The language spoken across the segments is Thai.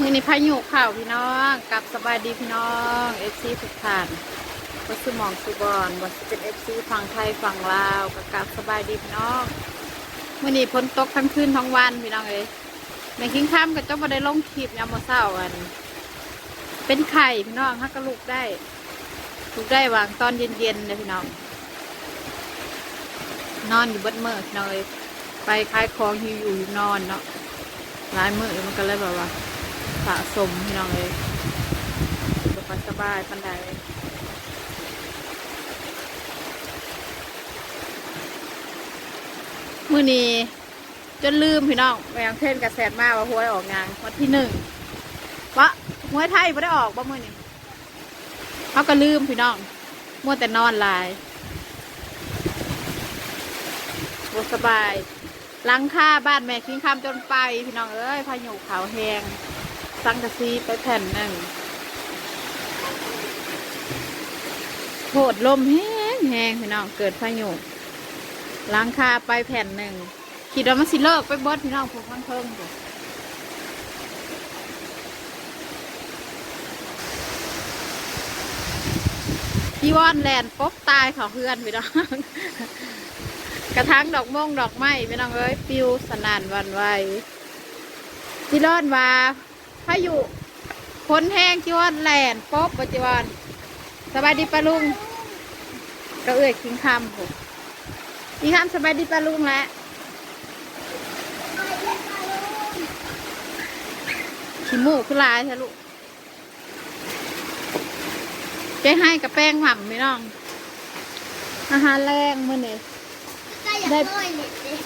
มือนี้พายุข่าวพี่น้องกับสบายดีพี่น้องเอฟซีทุกท่านก็สมองสุบอนว่าสิเป็นเอฟซีฝั่งไทยฝั่งลาวก็กลับสบายดีพี่น้องมือนี้ฝนตกทั้งคืนทั้งวันพี่น้องเอ้ยแม่คิงข้ามกับเจ้าบ่ได้ลงคลิปยามมื้อเช้าอัน เป็นไข่พี่น้องฮักก็ลูกได้ลูกได้วางตอนเย็นๆเลยพี่น้อง นอนอยู่เบิดเมื่อพี่น้องเอ้ยไปขายของอยู่อยู่นอนเนาะหลายมื้อมันก็เลยแบบว่า สะสมพี่น้องเลยสบายสบายปันใดมือนี้จนลืมพี่น้องแมงเทนกับแสมากว่าหวยออกงานวันที่หนึ่งวะหวยไทยไม่ได้ออกบ่มือนี้เขาก็ลืมพี่น้องมัวแต่นอนลายบสบายหลังค่าบ้านแม่คิงคำจนไป พี่น้องเอ้ยพายุขาวแหง สังกะสีไปแผ่นหนึ่งโหดลมแห้งแห้งพี่น้องเกิดพายุล้างคาไปแผ่นหนึ่งคิดว่ามันสิเลิกไปเบดพี่น้องพวกข้างเทิงอยู่พี่วอนแลนปบตายเขาเพื่อนพี่น้อง กระทั่งดอกม่งดอกไม้พี่น้องเอ้ยปิวสนานวันไหวที่รอดว่า พายุพ้นแห้งจิวันแหลนป๊อบปัจจุบันสบายดีปะลุงก็เอื้อยคิงคำผมคิงคำสบายดีปะลุงแล้วขี้มูกคือลายใช่ลูกเจ๊ให้กับแป้งหม่ำพี่น้อง อาหารแรงมื้อนี้ก็อยากได้ได้อยเล็ดเลย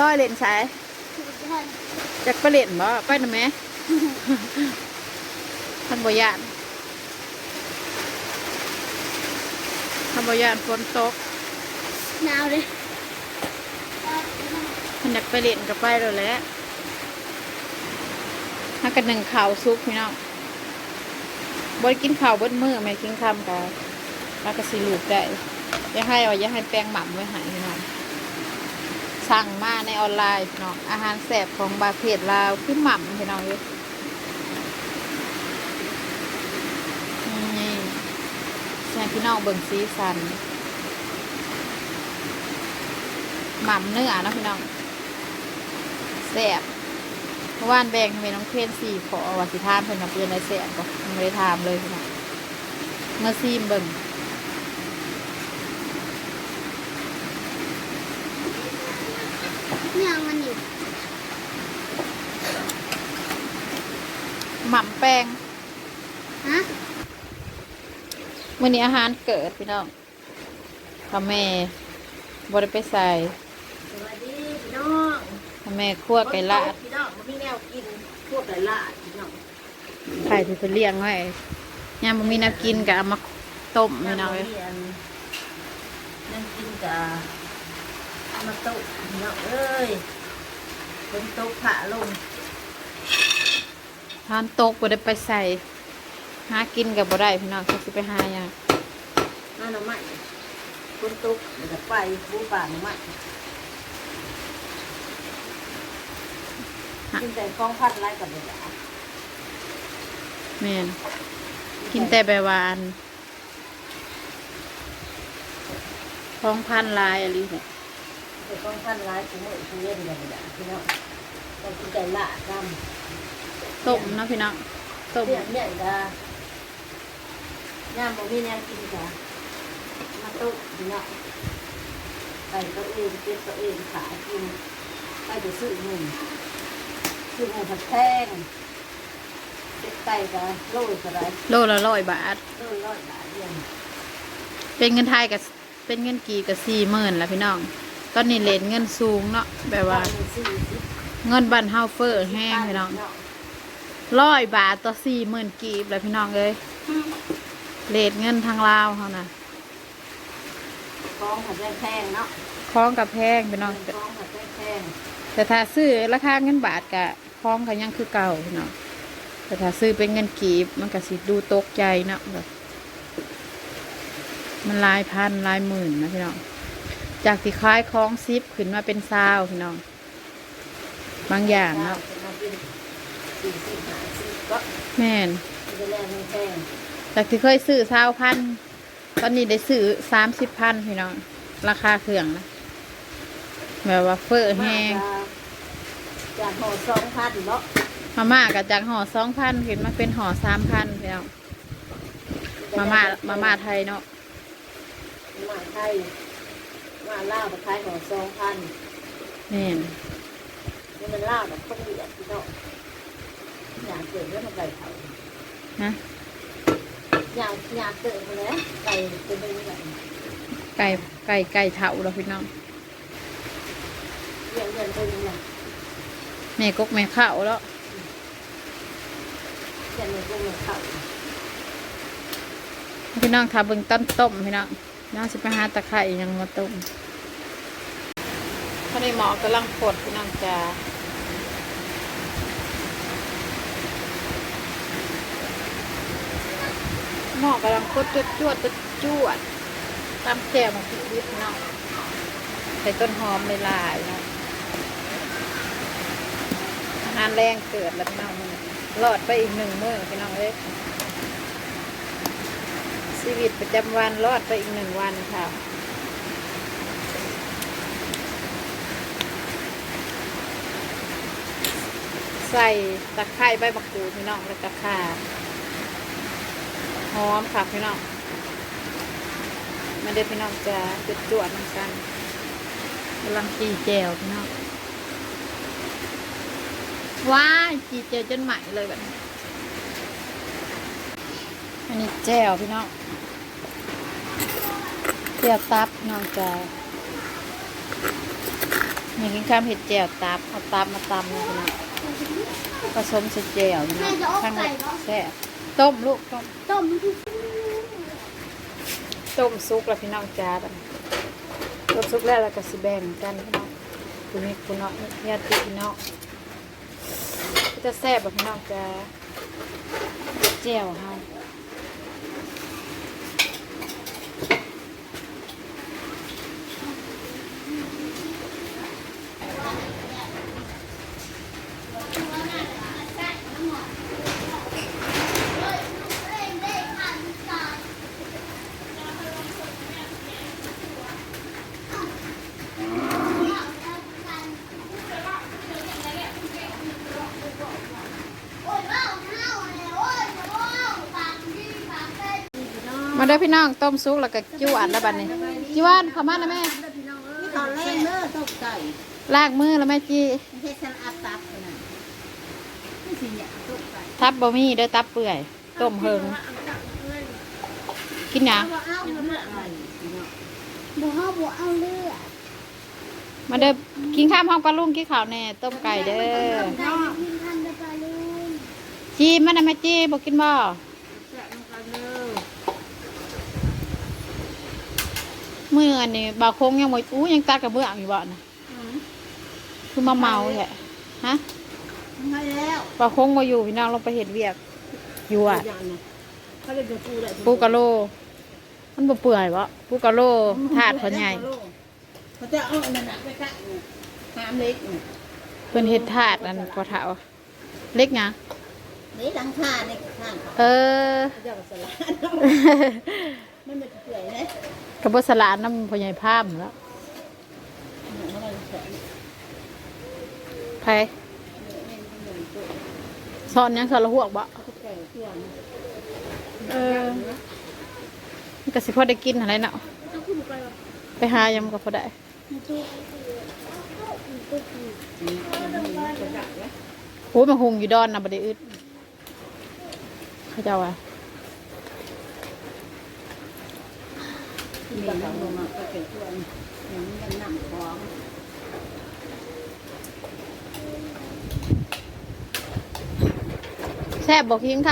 ร้อยเหรียญใช้ทุกท่านจากไปเหรียญบ่ไปนะแม่ ท่านบยานท่านบยานฝนตกหนาวเลยท่านอยากไปเล่นกับไปเลยแหละถ้ากันหนึ่งข่าวซุกพี่น้องบริกินข่าวเบดมือแม่กินคำกันแล้วก็สิลูกได้อย่าให้เอาอย่าให้แป้งหม่ำไว้ใหายพี่น้อง สั่งมาในออนไลน์พี่น้องอาหารแสบของบาเพจลาวคือหม่ำพี่น้องเลยนี่ใช่พี่น้องเบิ่งสีสันหม่ำเนื้อนะพี่น้องแซ่บเมื่อวานแบ่งให้น้องเพนสี่ขอว่าสิทานเพิ่อนมาเปลี่ยนในแซ่บก็ไม่ได้ทามเลยพี่น้องเมื่อซีมเบิ่ง เนี่ยมันอยู่หม่ำแป้งฮะมื่อนี้อาหารเกิดพี่น้องพ่อแม่บริไปใส่สวัสดีพี่น้องพ่อแม่คั่วไก่ลาดพี่น้องมันมีแนวกินพวกไก่ลาดพี่น้องไข่ที่เพิ่นเลี้ยงไว้ยามบ่มีแน้ำกินก็เอามาต้มพี่น้องเอ้ยนั่งกินกับ มาตุพี่น้องเอ้ยเป็นตุผ่าลงทานตกบ่ได้ไปใส่ หากินกับบ่ได้พี่น้องเขาสิไปหาหยังน้าหน่อไม้คนตุกมันจะไปผู้ป่าหน่อไม้กินแต่ฟองพัดไล่กับเด็กอะแม่นกินแต่แบบว่าอันท้องพันลายอะไรเนี่ย แต่ฟองพัดไล่กูไม่กูเล่นกันเลยพี่น้องเรากินไก่ลาดดต้มเนาะพี่น้องต้มำเนี่ยเนี่ยกะย่ามบ่มีแนวกินกะมาตุพี่น้องไปตัวเองเก็บตัวเองขายกินไปจะซื้อหนึ่งซื้อหมูผัดแพงเก็บไก่กับโลยกระไรโลละร้อยบาทโลยร้อยบาทเดียวเป็นเงินไทยกับเป็นเงินกีกับสี่หมื่นละพี่น้อง ตอนนี้เลนเงินสูงเนาะแบบว่าสี่สิบเงินบันเฮาเฟอร์แห้งพี่น้องร้อยบาทต่อสี่หมื่นกีบเลยพี่น้องเลยเลทเงินทางลาวเขานะฟองผัดแพงเนาะคล้องกับแพงพี่น้องฟองผัดแพงแต่ถ้าซื้อราคาเงินบาทกะคล้องก็ยังคือเก่าพี่น้องแต่ถ้าซื้อเป็นเงินกีบมันก็สิดูตกใจเนาะแบบมันหลายพันหลายหมื่นนะพี่น้อง จากที่คล้ายคล้องซิปขึ้นมาเป็นซาวพี่น้อง บางอย่างเนาะจะมากินสี่สิบห้าสิบก็แม่นมันจะแรงแพงจากที่เคยซื้อสาวพันตอนนี้ได้ซื้อสามสิบพันพี่น้อง ราคาเครื่องนะแบบว่าเฟอร์แห้งจากห่อสองพันเนาะมาม่ากับจากห่อสองพันเห็นมาเป็นห่อสามพันพี่น้องมาม่ามาม่าไทยเนาะมาไทย มาล่าวมาขายห่อสองพันแม่นนี่มันล่าวแบบคนเดียดพี่เนาะอยากเกิดเรื่องมันไก่เขานะอยากอยากเกิดมาแล้วไก่เป็นแบบนี้แหละไก่ไก่ไก่เถาเราพี่น้องเรียนเรียนเป็นยังไงแม่กกแม่ข้าวแล้วเรียนในกลุ่มเขาพี่น้องทาเบิ่งต้นต้มพี่น้อง น้องสิไปหาตะไคร่ยังมาต้มพอดีหมอกำลังปวดพี่น้องจ้าหมอกำลังปวดจวดจวดจวดตามแจ่มาพิจิตเนาะใส่ต้นหอมลายเนาะอาหารแรงเกิดแล้วพี่น้องมื้อนี้รอดไปอีกหนึ่งมื้อพี่น้องเอ้ย ชีวิตประจำวันรอดไปอีกหนึ่งวันค่ะใส่ตะไคร้ใบมะกรูดพี่น้องแล้วก็ข่าหอมค่ะพี่น้องไมาเด้พี่น้องจะจุดจวดเหมือนกันกำลังจีแจวพี่น้องว้าจีแจวจนใหม่เลยแบบนี้ อันนี้แจ่วพี่น้องเจียวตับน้องจะมีกินข้าวเห็ดเจียวตับเอาตับมาตำนะพี่น้องผสมใส่เจียวนะข้างในแซ่บต้มลูกต้มต้มทุกต้มซุกแล้วพี่น้องจ้าบัดนี้ต้มซุกแล้วแล้วก็สิแบ่งกันพี่น้องคุณนี่คุณน้องญาติพี่น้องจะแซ่บแบบพี่น้องจ้าเจียวเฮา โอ้ยว้าวเน่าเลยโอ้ยโอ้ยปากดีปากเป็น มาเด้อพี่น้องต้มซุกแล้วก็จิ้วอันแล้วบัดนี้จิวานเข้ามานะแม่ตอนแรกเนื้อตกไก่ลากมือแล้วแม่จีเฮ็ดฉันอัดตับนะไม่สิอยากตกไก่ทับบะมี่เด้อตับเปื่อย ต้มเพิงกินหยังบ่เอาเนื้ออะไรเนาะบ่เอาบ่เอาเลือดมาเด้อกินข้าวพร้อมกับลุงกินข้าวแน่ต้มไก่เด้อไก่กินทันได้ปลาลูนจีมันนะแม่จีบอกกินบ่แซ่บมันก็เนื้อ มืออันนี้บ่าวโคงยังบ่อู้ยังตัดกับเบื้องอยู่บ่นะคือมาเมาแหละฮะไม่แล้วบ่าวโคงบ่อยู่พี่น้องลงไปเห็ดเวียก อยู่อะอย่างนะเขาเลยจะปูได้ปูกะโล มันบ่เปื่อยบ่ปูกะโลถาดเขาใหญ่เขาจะเอาอันนั้นน่ะไปกะน้ำเล็กนี่เพิ่นเฮ็ดถาดอันพอเฒ่าเล็กหยังนี่หลังคาในข้างเขาเออ เขาจะเอาสลัดมันไม่เปื่อยนะกระบสลานน้ำพ่อใหญ่พามแล้วมันไม่แข็งไผสอนหยังสอนละหวกบ่เขาก็แก่เพื่อนเออมันก็สิพอได้กินอะไรเนาะเอาขึ้นไปวะไปหายังก็พอได้มันตุ๊กตุ๊กโอ้ยมาหุงอยู่ดอนนะบ่ได้อึดเขาเจ้าว่ามีน้ำลงมาก็เกิดเพื่อน ยังยังนั่งท้องแซ่บบ่คิงท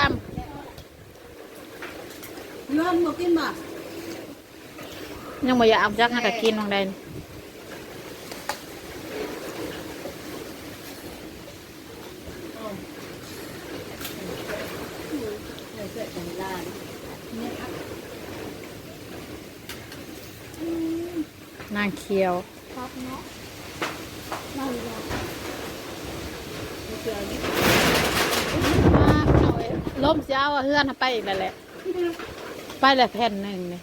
ย้อนมากินบ่ำยังบ่อยากเอาจักหาก็กินของใด เลยเกิดแต่ลานเนี่ยครับ นางเคียวครับเนาะนั่นแหละเจอนี่ล้มเสียเอาเฮือนไปอีกแล้วแหละ ไปแล้วแผ่นหนึ่งนี่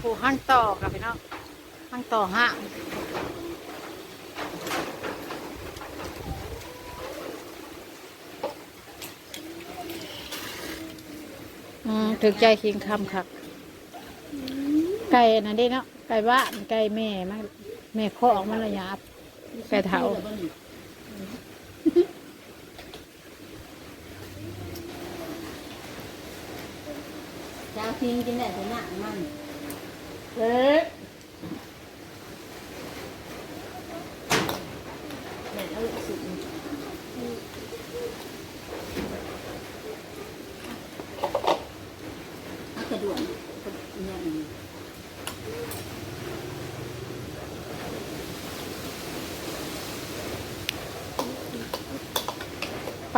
ผูห้างต่อกับพี่น้องห้างต่อห้างถึกใจคิงคำครับ ไก่นะเด้เนาะไก่บ้านไก่แม่มาแม่ข้อออกมันระยาบไก่เถาจ้าทิ้งกินได้แต่หนักมันเอ๊ะกระดูกเนี่ยมัน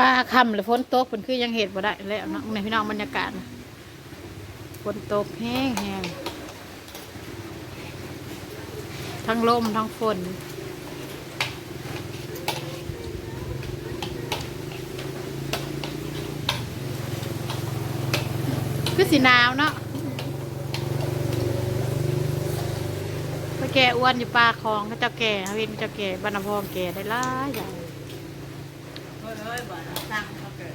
ป้าคำหรือฝนตกฝนคือยังเหตุบ่ได้แล้วเนาะในพี่น้องบรรยากาศฝนตกแห้งแห้งทั้งลมทั้งฝนคือสีหนาวเนาะไปแก่อ้วนอยู่ปลาคลองเขาเจ้าแก่เขาเห็นเจ้าแก่บรรณพองแก่ได้หลายอย่าง เฮ้ยบ่ตั้งเขาเกิด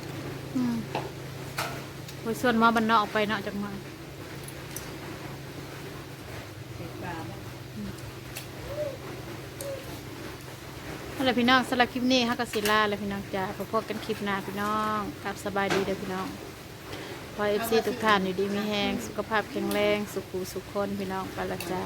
อืมโอ้ยส่วนหมาบันนอกไปเนาะจากมาเด็กปลาบ่อะไรพี่น้องสำหรับคลิปนี้ฮักกศิลาเลยพี่น้องจ้าพบพบกันคลิปหน้าพี่น้องกลับสบายดีเด้อพี่น้องพอเอฟซีทุกท่านอยู่ดีมีแหงสุขภาพแข็งแรง สุขุสุขคนพี่น้องไปละจ้า